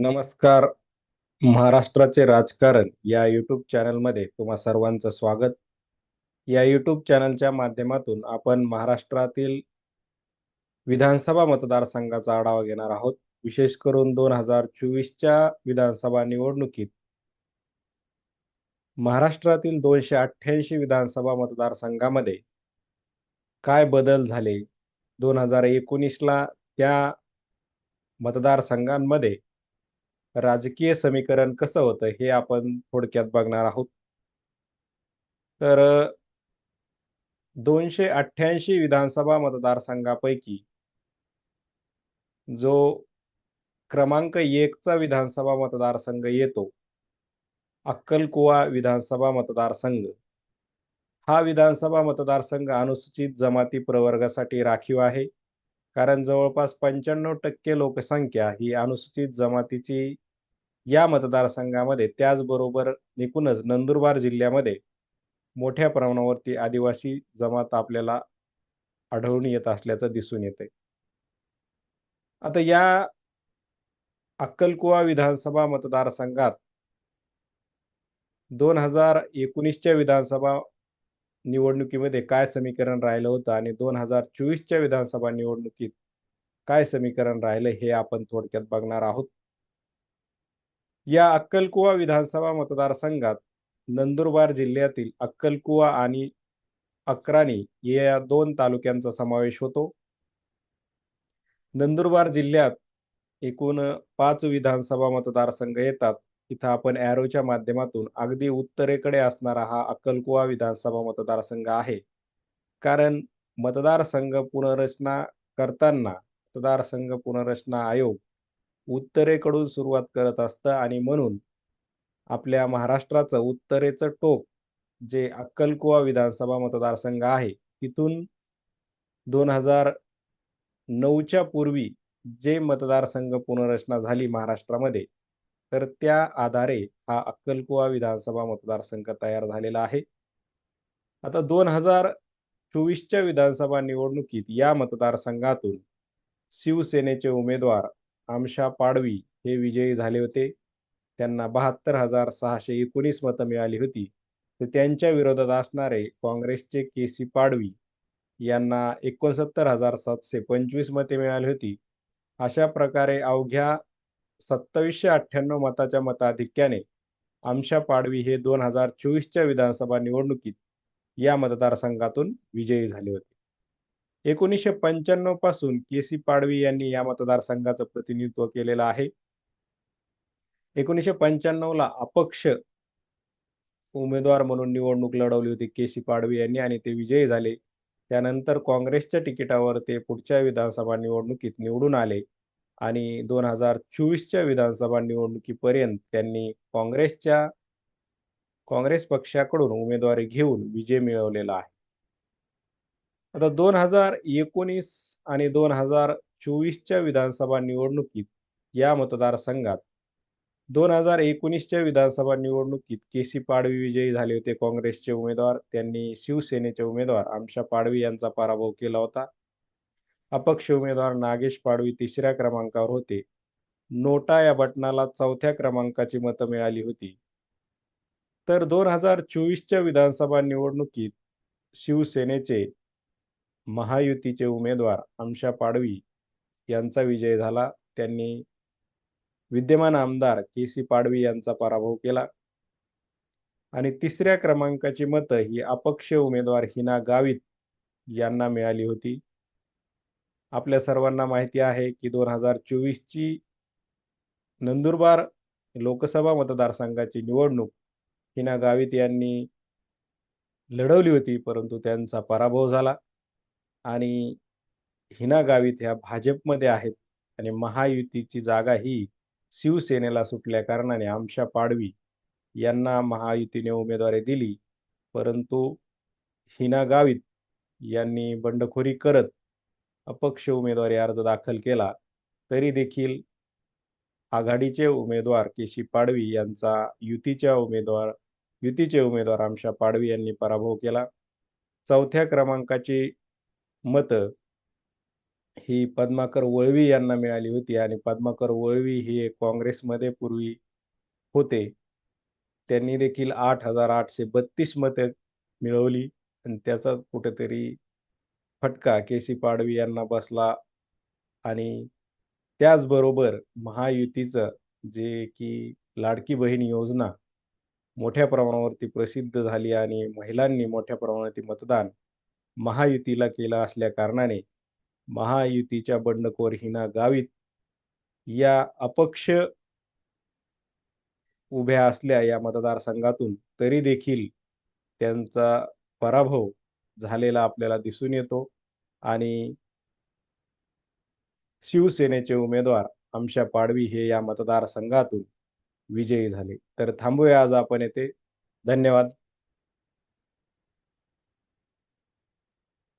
नमस्कार. महाराष्ट्राचे राजकारण या युट्यूब चॅनलमध्ये तुम्हा सर्वांचं स्वागत. या युट्यूब चॅनलच्या माध्यमातून आपण महाराष्ट्रातील विधानसभा मतदारसंघाचा आढावा घेणार आहोत. विशेष करून दोन हजार चोवीसच्या विधानसभा निवडणुकीत. महाराष्ट्रातील दोनशे अठ्ठ्याऐंशी विधानसभा मतदारसंघामध्ये काय बदल झाले? दोन हजार एकोणीसला त्या मतदारसंघांमध्ये राजकीय समीकरण कसं होतं हे आपण थोडक्यात बघणार आहोत. तर दोनशे अठ्ठ्याऐंशी विधानसभा मतदारसंघापैकी जो क्रमांक एकचा विधानसभा मतदारसंघ येतो अक्कलकुवा विधानसभा मतदारसंघ हा विधानसभा मतदारसंघ अनुसूचित जमाती प्रवर्गासाठी राखीव आहे. कारण जवळपास पंच्याण्णव टक्के लोकसंख्या ही अनुसूचित जमातीची या मतदारसंघामध्ये त्याचबरोबर एकूणच नंदुरबार जिल्ह्यामध्ये मोठ्या प्रमाणावरती आदिवासी जमात आपल्याला आढळून येत असल्याचं दिसून येते. आता या अक्कलकुवा विधानसभा मतदारसंघात दोन हजार एकोणीसच्या विधानसभा निवडणुकीमध्ये काय समीकरण राहिलं होतं आणि दोन हजार चोवीसच्या विधानसभा निवडणुकीत काय समीकरण राहिलं हे आपण थोडक्यात बघणार आहोत. या अक्कलकुवा विधानसभा मतदारसंघात नंदुरबार जिल्ह्यातील अक्कलकुवा आणि अक्राणी या दोन तालुक्यांचा समावेश होतो. नंदुरबार जिल्ह्यात एकूण पाच विधानसभा मतदारसंघ येतात. इथं आपण ॲरोच्या माध्यमातून अगदी उत्तरेकडे असणारा हा अक्कलकुवा विधानसभा मतदारसंघ आहे. कारण मतदारसंघ पुनर्रचना करताना मतदारसंघ पुनर्रचना आयोग उत्तरेकडून सुरुवात करत असतं आणि म्हणून आपल्या महाराष्ट्राचं उत्तरेचं टोक जे अक्कलकुवा विधानसभा मतदारसंघ आहे तिथून दोन हजार नऊच्या पूर्वी जे मतदारसंघ पुनर्रचना झाली महाराष्ट्रामध्ये तर त्या आधारे हा अक्कलकुवा विधानसभा मतदारसंघ तयार झालेला आहे. आता दोन हजार चोवीसच्या विधानसभा निवडणुकीत या मतदारसंघातून शिवसेनेचे उमेदवार आमशा पाडवी हे विजयी झाले होते. त्यांना बहात्तर हजार सहाशे एकोणीस मतं मिळाली होती. तर त्यांच्या विरोधात असणारे काँग्रेसचे के सी पाडवी यांना एकोणसत्तर हजार सातशे पंचवीस मते मिळाली होती. अशा प्रकारे अवघ्या सत्तावीसशे अठ्ठ्याण्णव मताच्या मताधिक्याने आमशा पाडवी हे दोन हजार चोवीसच्या विधानसभा निवडणुकीत या मतदारसंघातून विजयी झाले होते. एकोणीसशे पंच्याण्णवपासून के सी पाडवी यांनी या मतदारसंघाचं प्रतिनिधित्व केलेलं आहे. एकोणीसशे पंच्याण्णव ला अपक्ष उमेदवार म्हणून निवडणूक लढवली होती के सी पाडवी यांनी आणि ते विजयी झाले. त्यानंतर काँग्रेसच्या तिकिटावर ते पुढच्या विधानसभा निवडणुकीत निवडून आले आणि दोन हजार चोवीसच्या विधानसभा निवडणुकीपर्यंत त्यांनी काँग्रेसच्या काँग्रेस पक्षाकडून उमेदवारी घेऊन विजय मिळवलेला आहे. आता दोन हजार एकोणीस आणि दोन हजार चोवीसच्या विधानसभा निवडणुकीत या मतदारसंघात दोन हजार एकोणीसच्या विधानसभा निवडणुकीत के सी पाडवी विजयी झाले होते. काँग्रेसचे उमेदवार त्यांनी शिवसेनेचे उमेदवार आमशा पाडवी यांचा पराभव केला होता. अपक्ष उमेदवार नागेश पाडवी तिसऱ्या क्रमांकावर होते. नोटा या बटनाला चौथ्या क्रमांकाची मतं मिळाली होती. तर दोन हजार चोवीसच्या विधानसभा निवडणुकीत शिवसेनेचे महायुतीचे उमेदवार आमशा पाडवी यांचा विजय झाला. त्यांनी विद्यमान आमदार के सी पाडवी यांचा पराभव केला. आणि तिसऱ्या क्रमांकाची मतं ही अपक्ष उमेदवार हिना गावित यांना मिळाली होती. आपल्या सर्वांना माहिती आहे की दोन हजार चोवीसची नंदुरबार लोकसभा मतदारसंघाची निवडणूक हिना गावित यांनी लढवली होती परंतु त्यांचा पराभव झाला. आणि हिना गावित ह्या भाजपमध्ये आहेत आणि महायुतीची जागा ही शिवसेनेला सुटल्या कारणाने आमशा पाडवी यांना महायुतीने उमेदवारी दिली. परंतु हिना गावित यांनी बंडखोरी करत अपक्ष उमेदवारी अर्ज दाखल केला. तरी देखील आघाडीचे उमेदवार केशी पाडवी यांचा युतीच्या उमेदवार युतीचे उमेदवार आमशा पाडवी यांनी पराभव केला. चौथ्या क्रमांकाची मतं ही पद्माकर वळवी यांना मिळाली होती आणि पद्माकर वळवी हे काँग्रेसमध्ये पूर्वी होते. त्यांनी देखील 8,832 मते मिळवली आणि त्याचा कुठेतरी फटका के.सी. पाडवी यांना बसला आणि त्याचबरोबर महायुतीचं जे की लाडकी बहीण योजना मोठ्या प्रमाणावरती प्रसिद्ध झाली आणि महिलांनी मोठ्या प्रमाणावरती मतदान महायुतीला केला असल्या कारणाने महायुतीच्या बंडखोर हिना गावित या अपक्ष उभ्या असल्या या मतदारसंघातून तरी देखील त्यांचा पराभव झालेला आपल्याला दिसून येतो. आणि शिवसेनेचे उमेदवार आमशा पाडवी हे या मतदारसंघातून विजयी झाले. तर थांबूया आज आपण येथे. धन्यवाद.